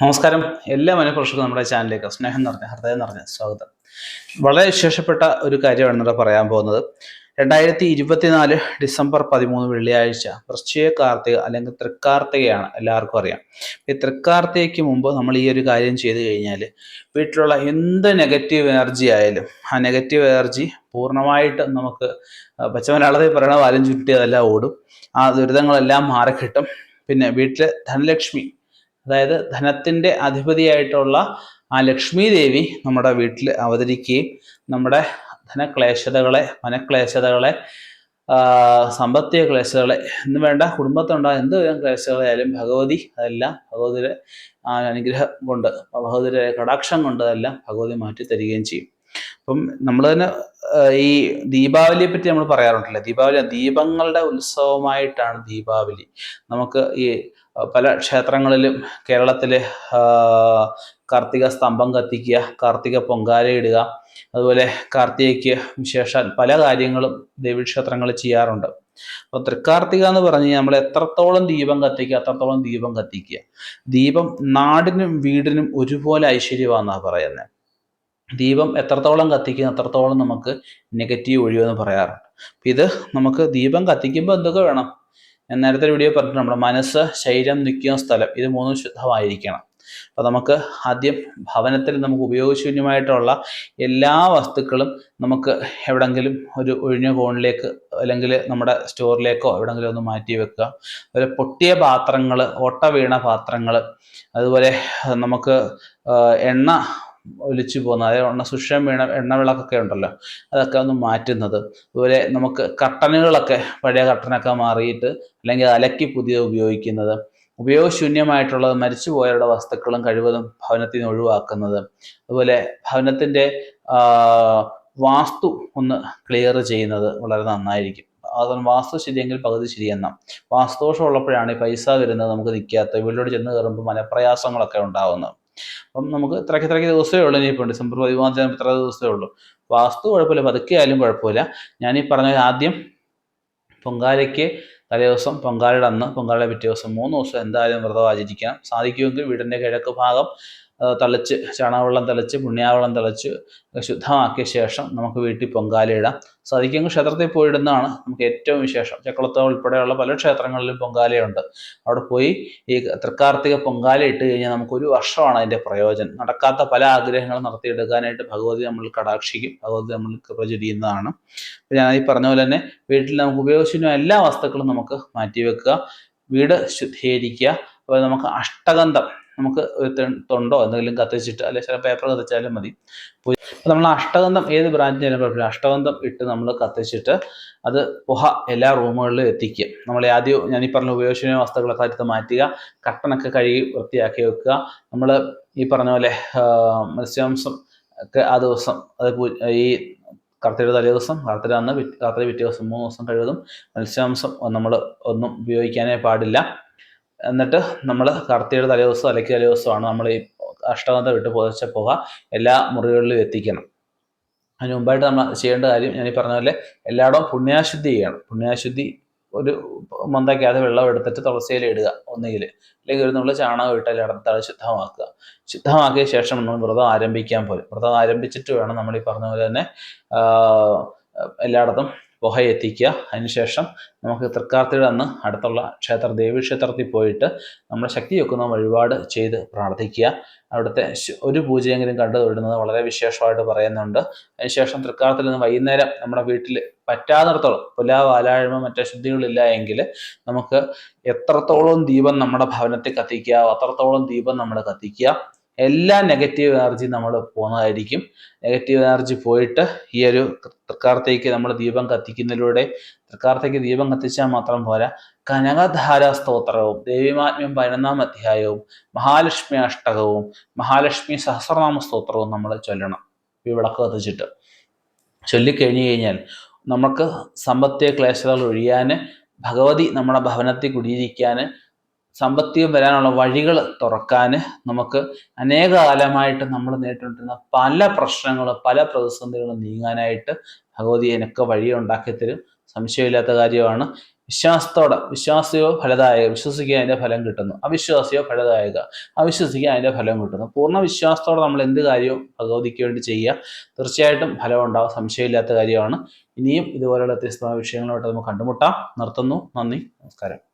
നമസ്കാരം. എല്ലാ മനഃപ്രേക്ഷകർക്കും നമ്മുടെ ചാനലിലേക്ക് സ്നേഹം നിറഞ്ഞ ഹൃദയം നിറഞ്ഞ സ്വാഗതം. വളരെ വിശേഷപ്പെട്ട ഒരു കാര്യമാണ് ഇന്നലെ പറയാൻ പോകുന്നത്. രണ്ടായിരത്തി ഇരുപത്തിനാല് ഡിസംബർ പതിമൂന്ന് വെള്ളിയാഴ്ച വൃശ്ചിക കാർത്തിക അല്ലെങ്കിൽ തൃക്കാർത്തികയാണ് എല്ലാവർക്കും അറിയാം. ഈ തൃക്കാർത്തികയ്ക്ക് മുമ്പ് നമ്മൾ ഈ ഒരു കാര്യം ചെയ്തു കഴിഞ്ഞാൽ വീട്ടിലുള്ള എന്ത് നെഗറ്റീവ് എനർജി ആയാലും ആ നെഗറ്റീവ് എനർജി പൂർണമായിട്ട് നമുക്ക് പച്ചമലയാളത്തിൽ പറയണ വാലും ചുറ്റിയതെല്ലാം ഓടും. ആ ദുരിതങ്ങളെല്ലാം മാറിക്കിട്ടും. പിന്നെ വീട്ടിലെ ധനലക്ഷ്മി അതായത് ധനത്തിന്റെ അധിപതിയായിട്ടുള്ള ആ ലക്ഷ്മി ദേവി നമ്മുടെ വീട്ടിൽ അവതരിക്കുകയും നമ്മുടെ ധനക്ലേശതകളെ മനക്ലേശതകളെ സാമ്പത്തിക ക്ലേശതകളെ എന്ന് വേണ്ട കുടുംബത്തുണ്ടായ എന്ത് വിധം ക്ലേശതകളായാലും ഭഗവതി അതെല്ലാം ഭഗവതിയുടെ അനുഗ്രഹം കൊണ്ട് ഭഗവതിയുടെ കടാക്ഷം കൊണ്ട് അതെല്ലാം ഭഗവതി മാറ്റി തരികയും ചെയ്യും. അപ്പം നമ്മൾ തന്നെ ഈ ദീപാവലിയെ പറ്റി നമ്മൾ പറയാറുണ്ടല്ലോ? ദീപാവലി ദീപങ്ങളുടെ ഉത്സവമായിട്ടാണ് ദീപാവലി. നമുക്ക് ഈ പല ക്ഷേത്രങ്ങളിലും കേരളത്തിലെ കാർത്തിക സ്തംഭം കത്തിക്കുക കാർത്തിക പൊങ്കാല ഇടുക അതുപോലെ കാർത്തികയ്ക്ക് വിശേഷാൽ പല കാര്യങ്ങളും ദേവീക്ഷേത്രങ്ങളിൽ ചെയ്യാറുണ്ട്. അപ്പൊ തൃക്കാർത്തിക എന്ന് പറഞ്ഞു നമ്മൾ എത്രത്തോളം ദീപം കത്തിക്കുക അത്രത്തോളം ദീപം കത്തിക്കുക. ദീപം നാടിനും വീടിനും ഒരുപോലെ ഐശ്വര്യമാണെന്നാണ് പറയുന്നത് ദീപം എത്രത്തോളം കത്തിക്കും അത്രത്തോളം നമുക്ക് നെഗറ്റീവ് ഒഴിവെന്ന് പറയാറുണ്ട്. ഇത് നമുക്ക് ദീപം കത്തിക്കുമ്പോൾ എന്തൊക്കെ വേണം? ഞാൻ നേരത്തെ വീഡിയോ പറഞ്ഞിട്ട് നമ്മുടെ മനസ്സ് ശരീരം നിൽക്കുന്ന സ്ഥലം ഇത് മൂന്നും ശുദ്ധമായിരിക്കണം. അപ്പോൾ നമുക്ക് ആദ്യം ഭവനത്തിൽ നമുക്ക് ഉപയോഗശൂന്യമായിട്ടുള്ള എല്ലാ വസ്തുക്കളും നമുക്ക് എവിടെങ്കിലും ഒരു ഒഴിഞ്ഞ കോണിലേക്ക് അല്ലെങ്കിൽ നമ്മുടെ സ്റ്റോറിലേക്കോ എവിടെങ്കിലും ഒന്ന് മാറ്റി വെക്കുക. അതുപോലെ പൊട്ടിയ പാത്രങ്ങൾ ഓട്ട വീണ പാത്രങ്ങൾ അതുപോലെ നമുക്ക് എണ്ണ ഒലിച്ചു പോകുന്നത് അതായത് എണ്ണ സുഷം വീണ എണ്ണവിളക്കൊക്കെ ഉണ്ടല്ലോ അതൊക്കെ ഒന്ന് മാറ്റുന്നത്. അതുപോലെ നമുക്ക് കട്ടനുകളൊക്കെ പഴയ കട്ടനൊക്കെ മാറിയിട്ട് അല്ലെങ്കിൽ അലക്കി പുതിയ ഉപയോഗിക്കുന്നത്. ഉപയോഗശൂന്യമായിട്ടുള്ളത് മരിച്ചുപോയവരുടെ വസ്തുക്കളും കഴിവതും ഭവനത്തിൽ നിന്ന് ഒഴിവാക്കുന്നത്. അതുപോലെ ഭവനത്തിന്റെ വാസ്തു ഒന്ന് ക്ലിയർ ചെയ്യുന്നത് വളരെ നന്നായിരിക്കും. അത് വാസ്തു ശരിയെങ്കിൽ പകുതി ശരിയെന്നാം. വാസ്തുദോഷം ഉള്ളപ്പോഴാണ് ഈ പൈസ വരുന്നത് നമുക്ക് നിൽക്കാത്ത വീട്ടിലോട്ട് ചെന്ന് കയറുമ്പോൾ മനപ്രയാസങ്ങളൊക്കെ ഉണ്ടാവുന്നത്. അപ്പം നമുക്ക് ഇത്രയ്ക്ക് ഇത്രയ്ക്ക് ദിവസമേ ഉള്ളൂ ഇനിയിപ്പോൾ ഡിസംബർ പതിമൂന്നാം ഇത്ര ദിവസമേ ഉള്ളൂ. വാസ്തു കുഴപ്പമില്ല പതുക്കെ ആയാലും കുഴപ്പമില്ല. ഞാൻ ഈ പറഞ്ഞ ആദ്യം പൊങ്കാലയ്ക്ക് തലേദിവസം പൊങ്കാലയുടെ അന്ന് പൊങ്കാലയുടെ പിറ്റേ ദിവസം മൂന്ന് ദിവസം എന്തായാലും വ്രതം ആചരിക്കാം. സാധിക്കുമെങ്കിൽ വീടിന്റെ കിഴക്ക് ഭാഗം തളിച്ച് ചാണകവെള്ളം തളിച്ച് പുണ്യാവെള്ളം തളിച്ച് ശുദ്ധമാക്കിയ ശേഷം നമുക്ക് വീട്ടിൽ പൊങ്കാലയിടാം സാധിക്കുമെങ്കിൽ ക്ഷേത്രത്തിൽ പോയിടുന്നതാണ് നമുക്ക് ഏറ്റവും വിശേഷം. ചക്കുളത്ത് ഉൾപ്പെടെയുള്ള പല ക്ഷേത്രങ്ങളിലും പൊങ്കാലയുണ്ട്. അവിടെ പോയി ഈ തൃക്കാർത്തിക പൊങ്കാല ഇട്ട് കഴിഞ്ഞാൽ നമുക്ക് ഒരു വർഷമാണ് അതിന്റെ പ്രയോജനം. നടക്കാത്ത പല ആഗ്രഹങ്ങളും നടത്തിയെടുക്കാനായിട്ട് ഭഗവതി നമ്മൾ കടാക്ഷിക്കും. ഭഗവതി നമ്മൾ കൃപ ചൊരിയുന്നതാണ്. അപ്പോൾ ഞാൻ ഈ പറഞ്ഞ പോലെ തന്നെ വീട്ടിൽ നമുക്ക് ഉപയോഗിച്ചിരുന്ന എല്ലാ വസ്തുക്കളും നമുക്ക് മാറ്റിവെക്കുക വീട് ശുദ്ധീകരിക്കുക. അതുപോലെ നമുക്ക് അഷ്ടഗന്ധം നമുക്ക് തൊണ്ടോ എന്തെങ്കിലും കത്തിച്ചിട്ട് അല്ലെങ്കിൽ ചില പേപ്പർ കത്തിച്ചാലും മതി. അപ്പോൾ നമ്മൾ അഷ്ടഗന്ധം ഏത് ബ്രാൻഡിനും കുഴപ്പമില്ല. അഷ്ടഗന്ധം ഇട്ട് നമ്മൾ കത്തിച്ചിട്ട് അത് പുഹ എല്ലാ റൂമുകളിലും എത്തിക്കുക. നമ്മൾ ആദ്യം ഞാൻ പറഞ്ഞ ഉപയോഗശൂന്യ വസ്തുക്കളൊക്കെ അടുത്ത് മാറ്റുക കട്ടനൊക്കെ കഴുകി വൃത്തിയാക്കി വെക്കുക. നമ്മൾ ഈ പറഞ്ഞ പോലെ മത്സ്യാംസം ഒക്കെ ആ ദിവസം അത് ഈ കർത്തയുടെ തലേ ദിവസം കർത്തര അന്ന് കർത്തര പിറ്റേ ദിവസം മൂന്ന് ദിവസം കഴിവതും മത്സ്യാംശം നമ്മൾ ഒന്നും ഉപയോഗിക്കാനേ പാടില്ല. എന്നിട്ട് നമ്മൾ കർത്തയുടെ തലേ ദിവസം തലേദിവസമാണ് തലേ ദിവസമാണ് നമ്മൾ ഈ അഷ്ടഗന്ധം വിട്ട് പുതച്ച പുക എല്ലാ മുറികളിലും എത്തിക്കണം. അതിന് മുമ്പായിട്ട് നമ്മൾ ചെയ്യേണ്ട കാര്യം ഞാൻ ഈ പറഞ്ഞ പോലെ എല്ലായിടവും പുണ്യാശുദ്ധി ചെയ്യണം. പുണ്യാശുദ്ധി ഒരു മന്ദക്കാതെ വെള്ളം എടുത്തിട്ട് തുളസിയിൽ ഇടുക ഒന്നുകിൽ അല്ലെങ്കിൽ ഒരു നമ്മൾ ചാണകം ഇട്ട് തളി ശുദ്ധമാക്കുക. ശുദ്ധമാക്കിയ ശേഷം നമ്മൾ വ്രതം ആരംഭിക്കാൻ പോലും. വ്രതം ആരംഭിച്ചിട്ട് വേണം നമ്മൾ ഈ പറഞ്ഞ പോലെ തന്നെ എല്ലായിടത്തും പുഹ എത്തിക്കുക. അതിനുശേഷം നമുക്ക് തൃക്കാർത്തിയുടെ അന്ന് അടുത്തുള്ള ക്ഷേത്ര ദേവീക്ഷേത്രത്തിൽ പോയിട്ട് നമ്മൾ ശക്തി വെക്കുന്ന വഴിപാട് ചെയ്ത് പ്രാർത്ഥിക്കുക. അവിടുത്തെ ഒരു പൂജയെങ്കിലും കണ്ടു തൊടുന്നത് വളരെ വിശേഷമായിട്ട് പറയുന്നുണ്ട്. അതിനുശേഷം തൃക്കാർത്തിൽ നിന്ന് വൈകുന്നേരം നമ്മുടെ വീട്ടിൽ പറ്റാതിടത്തോളം പുലാ വാലാഴ്മ മറ്റേ ശുദ്ധികളില്ല എങ്കിൽ നമുക്ക് എത്രത്തോളം ദീപം നമ്മുടെ ഭവനത്തിൽ കത്തിക്കുക അത്രത്തോളം ദീപം നമ്മൾ കത്തിക്കുക എല്ലാ നെഗറ്റീവ് എനർജി നമ്മൾ പോകുന്നതായിരിക്കും നെഗറ്റീവ് എനർജി പോയിട്ട് ഈ ഒരു തൃക്കാർത്തേക്ക് നമ്മൾ ദീപം കത്തിക്കുന്നതിലൂടെ തൃക്കാർത്തേക്ക് ദീപം കത്തിച്ചാൽ മാത്രം പോരാ. കനകധാര സ്തോത്രവും ദേവിമാത്മ്യം പതിനൊന്നാം അധ്യായവും മഹാലക്ഷ്മി അഷ്ടകവും മഹാലക്ഷ്മി സഹസ്രനാമ സ്തോത്രവും നമ്മൾ ചൊല്ലണം. ഈ വിളക്ക് കത്തിച്ചിട്ട്. ചൊല്ലിക്കഴിഞ്ഞു കഴിഞ്ഞാൽ നമുക്ക് സമ്പത്തിയ ക്ലേശതകൾ ഒഴിയാൻ ഭഗവതി നമ്മുടെ ഭവനത്തിൽ കുടിയിരിക്കാൻ സമ്പത്തികം വരാനുള്ള വഴികൾ തുറക്കാൻ നമുക്ക് അനേക കാലമായിട്ട് നമ്മൾ നേരിട്ടുകൊണ്ടിരുന്ന പല പ്രശ്നങ്ങളും പല പ്രതിസന്ധികളും നീങ്ങാനായിട്ട് ഭഗവതി എനിക്ക് വഴി ഉണ്ടാക്കി തരും. സംശയമില്ലാത്ത കാര്യമാണ്. വിശ്വാസത്തോടെ വിശ്വാസിയോ ഫലദായക വിശ്വസിക്കുക അതിന്റെ ഫലം കിട്ടുന്നു. അവിശ്വാസിയോ ഫലദായക അവിശ്വസിക്കുക അതിന്റെ ഫലം കിട്ടുന്നു. പൂർണ വിശ്വാസത്തോടെ നമ്മൾ എന്ത് കാര്യവും ഭഗവതിക്ക് വേണ്ടി ചെയ്യുക. തീർച്ചയായിട്ടും ഫലം ഉണ്ടാവും. സംശയമില്ലാത്ത കാര്യമാണ്. ഇനിയും ഇതുപോലുള്ള വ്യത്യസ്തമായ വിഷയങ്ങളോട്ട് നമുക്ക് കണ്ടുമുട്ടാം. നിർത്തുന്നു. നന്ദി. നമസ്കാരം.